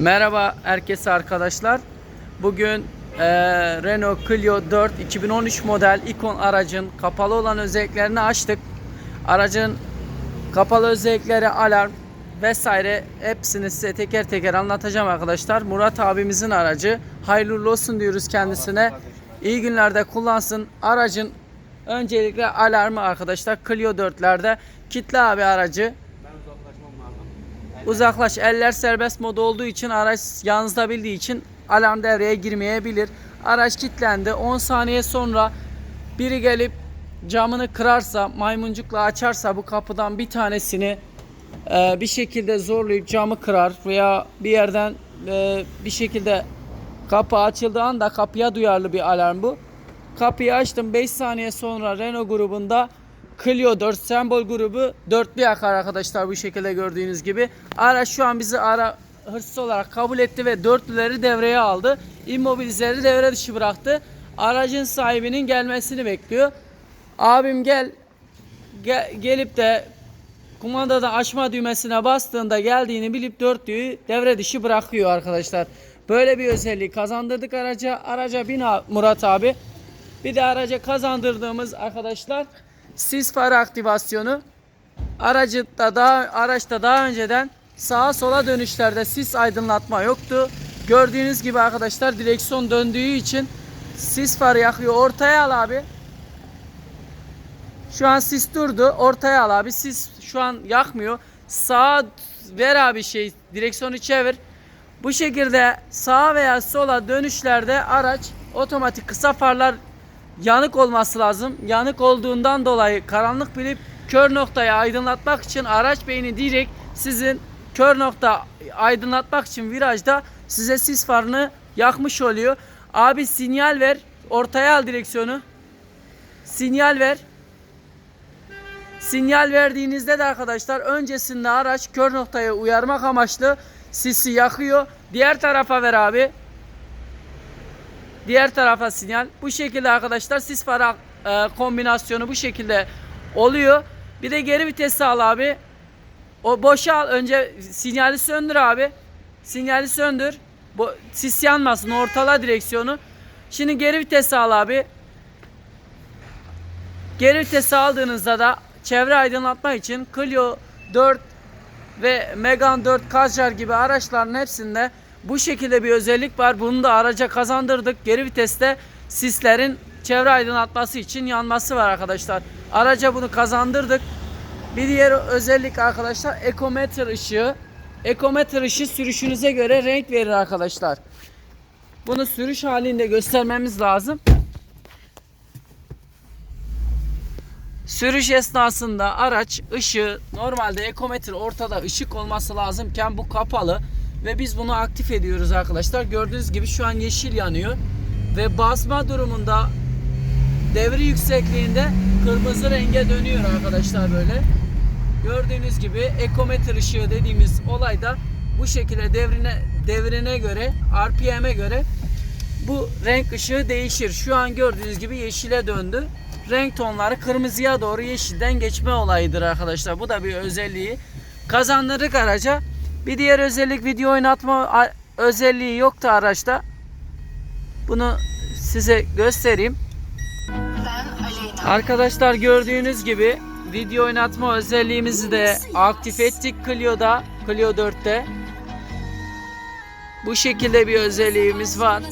Merhaba herkese arkadaşlar. Bugün eee, Renault Clio 4 2013 model ikon aracın kapalı olan özelliklerini açtık. Aracın kapalı özellikleri, alarm vesaire hepsini size teker teker anlatacağım arkadaşlar. Murat abimizin aracı. Hayırlı olsun diyoruz kendisine. İyi günlerde kullansın. Aracın öncelikle alarmı arkadaşlar Clio 4'lerde kitle abi aracı. Uzaklaş eller serbest modu olduğu için araç yalnızda bildiği için alarm devreye girmeyebilir. Araç kilitlendi. 10 saniye sonra biri gelip camını kırarsa, maymuncukla açarsa bu kapıdan bir tanesini e, bir şekilde zorlayıp camı kırar veya bir yerden e, bir şekilde kapı açıldığı anda kapıya duyarlı bir alarm bu. Kapıyı açtım 5 saniye sonra Renault grubunda Clio 4 sembol grubu dörtlü yakar arkadaşlar bu şekilde gördüğünüz gibi. Araç şu an bizi ara hırsız olarak kabul etti ve dörtlüleri devreye aldı. İmmobilizleri devre dışı bıraktı. Aracın sahibinin gelmesini bekliyor. Abim gel, gel gelip de kumandada açma düğmesine bastığında geldiğini bilip dörtlüyü devre dışı bırakıyor arkadaşlar. Böyle bir özelliği kazandırdık araca. Araca bin Murat abi. Bir de araca kazandırdığımız arkadaşlar sis farı aktivasyonu. Aracı da daha araçta daha önceden sağa sola dönüşlerde sis aydınlatma yoktu. Gördüğünüz gibi arkadaşlar direksiyon döndüğü için sis farı yakıyor. Ortaya al abi. Şu an sis durdu. Ortaya al abi. Sis şu an yakmıyor. Sağa ver abi şey direksiyonu çevir. Bu şekilde sağa veya sola dönüşlerde araç otomatik kısa farlar yanık olması lazım. Yanık olduğundan dolayı karanlık bilip kör noktayı aydınlatmak için araç beyni direkt sizin kör nokta aydınlatmak için virajda size sis farını yakmış oluyor. Abi sinyal ver. Ortaya al direksiyonu. Sinyal ver. Sinyal verdiğinizde de arkadaşlar öncesinde araç kör noktaya uyarmak amaçlı sisi yakıyor. Diğer tarafa ver abi. Diğer tarafa sinyal. Bu şekilde arkadaşlar sis farı e, kombinasyonu bu şekilde oluyor. Bir de geri vitesi al abi. O boşa al. Önce sinyali söndür abi. Sinyali söndür. Bu sis yanmasın. Ortala direksiyonu. Şimdi geri vitesi al abi. Geri vitesi aldığınızda da çevre aydınlatma için Clio 4 ve Megane 4 Kadjar gibi araçların hepsinde bu şekilde bir özellik var. Bunu da araca kazandırdık. Geri viteste sislerin çevre aydınlatması için yanması var arkadaşlar. Araca bunu kazandırdık. Bir diğer özellik arkadaşlar ekometre ışığı. Ekometre ışığı sürüşünüze göre renk verir arkadaşlar. Bunu sürüş halinde göstermemiz lazım. Sürüş esnasında araç ışığı normalde ekometre ortada ışık olması lazımken bu kapalı ve biz bunu aktif ediyoruz arkadaşlar. Gördüğünüz gibi şu an yeşil yanıyor ve basma durumunda devri yüksekliğinde kırmızı renge dönüyor arkadaşlar böyle. Gördüğünüz gibi ekometre ışığı dediğimiz olay da bu şekilde devrine devrine göre RPM'e göre bu renk ışığı değişir. Şu an gördüğünüz gibi yeşile döndü. Renk tonları kırmızıya doğru yeşilden geçme olayıdır arkadaşlar. Bu da bir özelliği. Kazandırdık araca. Bir diğer özellik video oynatma özelliği yoktu araçta. Bunu size göstereyim. Arkadaşlar gördüğünüz gibi video oynatma özelliğimizi de aktif ettik Clio'da, Clio 4'te. Bu şekilde bir özelliğimiz var.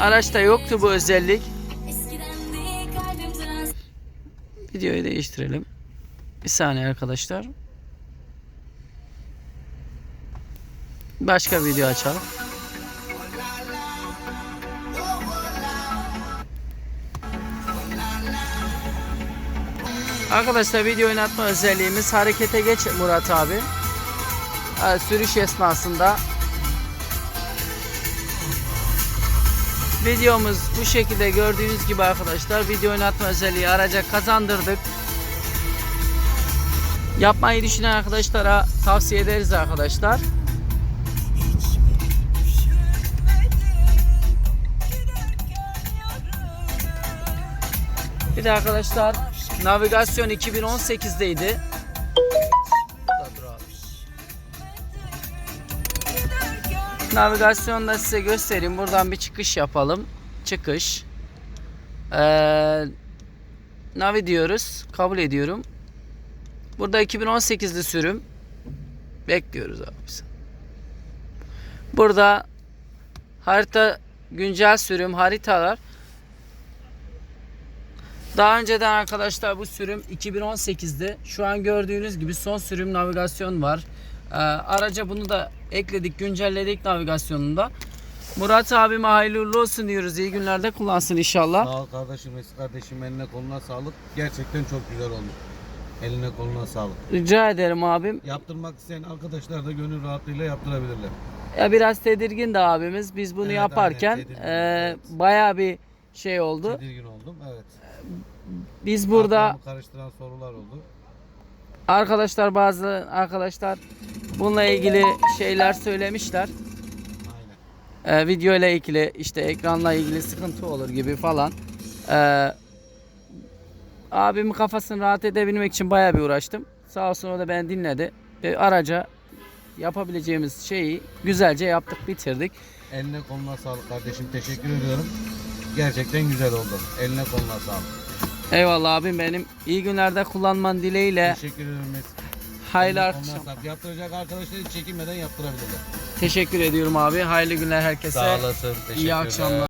Araçta yoktu bu özellik. Videoyu değiştirelim. Bir saniye arkadaşlar. Başka video açalım. Arkadaşlar video oynatma özelliğimiz harekete geç Murat abi. Sürüş esnasında Videomuz bu şekilde gördüğünüz gibi arkadaşlar video oynatma özelliği araca kazandırdık. Yapmayı düşünen arkadaşlara tavsiye ederiz arkadaşlar. Bir de arkadaşlar navigasyon 2018'deydi. Dur abi. Navigasyonda size göstereyim. Buradan bir çıkış yapalım. Çıkış. Ee, Navi diyoruz. Kabul ediyorum. Burada 2018'li sürüm. Bekliyoruz abi. Burada harita güncel sürüm haritalar. Daha önceden arkadaşlar bu sürüm 2018'de. Şu an gördüğünüz gibi son sürüm navigasyon var. Ee, araca bunu da ekledik, güncelledik navigasyonunda. Murat abime hayırlı olsun diyoruz. İyi günlerde kullansın inşallah. Sağ ol kardeşim, eski kardeşim eline koluna sağlık. Gerçekten çok güzel olmuş. Eline koluna sağlık. Rica ederim abim. Yaptırmak isteyen arkadaşlar da gönül rahatlığıyla yaptırabilirler. Ya biraz tedirgin de abimiz. Biz bunu Evet, yaparken aynen, e, bayağı bir şey oldu. Tedirgin oldum. Evet. Biz burada Aklımı karıştıran sorular oldu. arkadaşlar bazı arkadaşlar bununla ilgili şeyler söylemişler. Aynen. Ee, video ile ilgili işte ekranla ilgili sıkıntı olur gibi falan. Ee, abimin kafasını rahat edebilmek için bayağı bir uğraştım. Sağ olsun o da beni dinledi. Ve araca yapabileceğimiz şeyi güzelce yaptık bitirdik. Eline koluna sağlık kardeşim. Teşekkür ediyorum. Gerçekten güzel oldu. Eline koluna sağlık. Eyvallah abim benim. İyi günlerde kullanman dileğiyle. Teşekkür ederim. Hayırlı Eline koluna akşam. sağlık. Yaptıracak arkadaşlar hiç çekinmeden yaptırabilirler. Teşekkür ediyorum abi. Hayırlı günler herkese. Sağ olasın. İyi akşamlar.